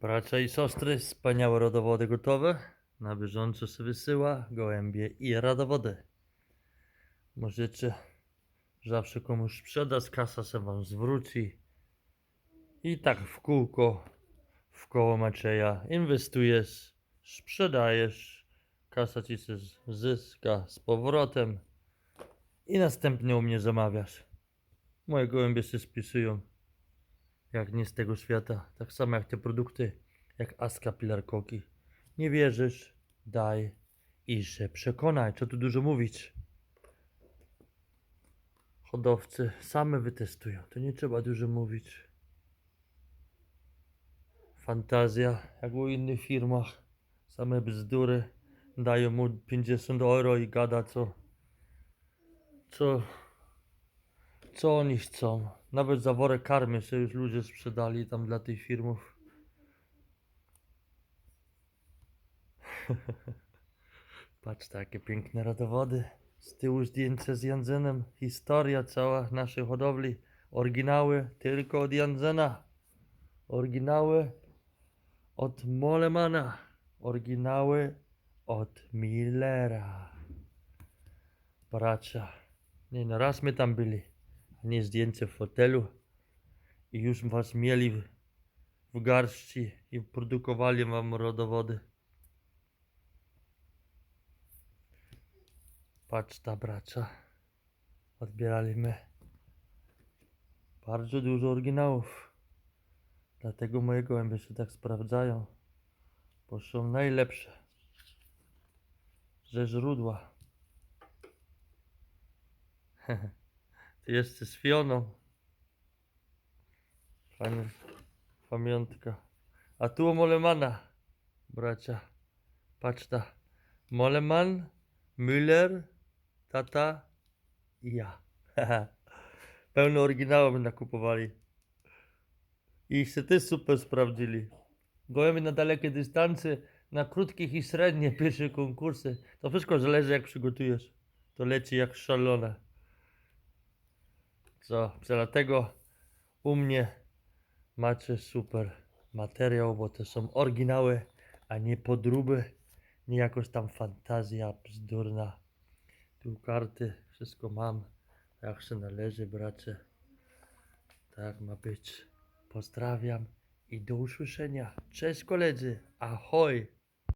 Bracia i siostry, wspaniałe rodowody gotowe. Na bieżąco się wysyła gołębie i rodowody. Możecie zawsze komuś sprzedać, kasa się wam zwróci. I tak w kółko, w koło Macieja inwestujesz, sprzedajesz, kasa ci się zyska z powrotem i następnie u mnie zamawiasz. Moje gołębie się spisują jak nie z tego świata. Tak samo jak te produkty, jak Aska Pilarkoki. Nie wierzysz? Daj i się przekonaj. Co tu dużo mówić. Hodowcy same wytestują. To nie trzeba dużo mówić. Fantazja, jak u innych firmach. Same bzdury. Dają mu 50 euro i gada co. Co co oni chcą? Nawet za worek karmy się już ludzie sprzedali tam dla tych firmów. Patrz, takie piękne rodowody. Z tyłu zdjęcie z Janzenem. Historia cała naszej hodowli. Oryginały tylko od Janzena. Oryginały od Molemana. Oryginały od Millera. Bracia. Nie no, raz my tam byli. Nie zdjęcie w fotelu. I już was mieli w, garści i produkowali wam rodowody. Patrz ta bracia. Odbierali my. Bardzo dużo oryginałów. Dlatego moje gołębie się tak sprawdzają. Bo są najlepsze. Ze źródła. Ty jesteś z Fioną. Fajna pamiątka. A tu o Molemana, bracia. Patrz ta. Moleman, Müller, tata i ja. Pełno oryginałów nakupowali. I się też super sprawdzili. Gołębie na dalekie dystanse, na krótkich i średnie pierwsze konkursy. To wszystko zależy jak przygotujesz. To leci jak szalone. Co, dlatego u mnie macie super materiał, bo to są oryginały, a nie podróby, nie jakoś tam fantazja bzdurna. Tu karty, wszystko mam, jak się należy, bracie. Tak ma być. Pozdrawiam i do usłyszenia. Cześć koledzy, ahoj!